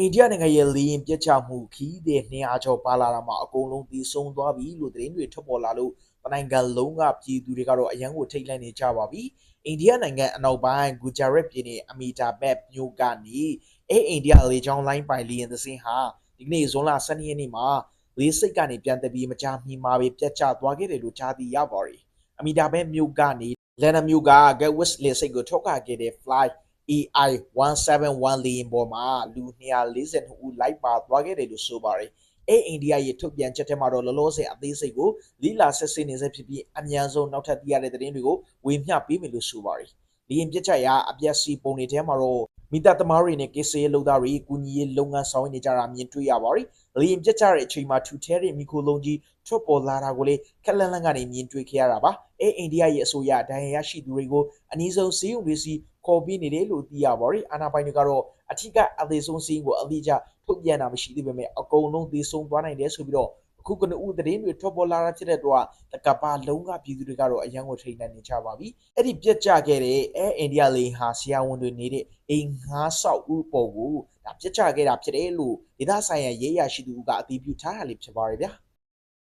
အိန္ဒိယနိုင်ငံရဲ့လေရင်ပြတ်ချမှုခီးတဲ့200ကျော်ပါလာတာမှာအကုန်လုံးသေဆုံးသွားပြီလို့သတင်းတွေထွက်ပေါ်လာလို့တနိုင်ငံလုံးကပြည်သူတွေကတော့အရန်ကိုထိတ်လန့်နေကြပါပြီအိန္ဒိယနိုင်ငံအနောက်ပိုင်းဂူဂျာရတ်ပြည်နယ်အမီတာဘက်မြို့ကနေအဲအိန္ဒိယလေကြောင်းလိုင်းပိုင်လေရင်သစင်းဟာဒီကနေ့ဇွန်လ12ရက်နေ့မှာလေးစိတ်ကနေပြန်တက်ပြီးမကြာမီမှာပဲပြတ်ကျသွားခဲ့တယ်လို့ကြားသိရပါတယ်အမီတာဘက်မြို့ကနေလန်နမြို့က Gatwick လေစိတ်ကိုထုတ်ခခဲ့တဲ့ flight AI 171လေယာဉ်ပေါ်မှာလူ242ဦးလိုက်ပါသွားခဲ့တယ်လို့ဆိုပါတယ်။အဲအိန္ဒိယရဲ့ထုတ်ပြန်ချက်ထဲမှာတော့လောလောဆယ်အသေးစိတ်ကိုလီလာဆက်စစ်နေစေဖြစ်ပြီးအများဆုံးနောက်ထပ်သိရတဲ့သတင်းတွေကိုဝေမျှပေးမယ်လို့ဆိုပါတယ်။လေယာဉ်ပြစ်ချက်ရအပြက်စီပုံတွေထဲမှာတော့မိသားသမားတွေနဲ့ကိစ္စရေးလုပ်သားတွေကုညီရေးလုပ်ငန်းဆောင်နေကြတာမြင်တွေ့ရပါတယ်။လေယာဉ်ပြစ်ချတဲ့အချိန်မှာထူထဲတဲ့မီခိုလုံးကြီးထွက်ပေါ်လာတာကိုလေခက်လန့်လန့်ကနေမြင်တွေ့ခဲ့ရတာပါ။အဲအိန္ဒိယရဲ့အဆိုအရဒဏ်ရာရရှိသူတွေကိုအနည်းဆုံးစီးရုံတွေစီ ခေါ်ပြီးနေတယ်လို့သိရပါတယ်။အာနာပိုင်တွေကတော့အထက်ကအသေးဆုံးစီးကိုအသေးချထုတ်ပြန်တာမရှိသေးပေမဲ့အကုန်လုံးသေဆုံးသွားနိုင်တယ်ဆိုပြီးတော့အခုကနဦးသတင်းတွေထွက်ပေါ်လာတာဖြစ်တဲ့တော့တကပါလုံးကပြည်သူတွေကတော့အရန်ကိုထိန်နေကြပါပြီ။အဲ့ဒီပြက်ကျခဲ့တဲ့အဲအိန္ဒိယလေဟာဆရာဝန်တွေနေတဲ့အိမ်ငါးဆောက်ဦးပေါ်ကိုဒါပြက်ကျခဲ့တာဖြစ်တယ်လို့ဒေသဆိုင်ရာရေးရရှိသူကအတည်ပြုထားတာလေးဖြစ်ပါတယ်ဗျာ။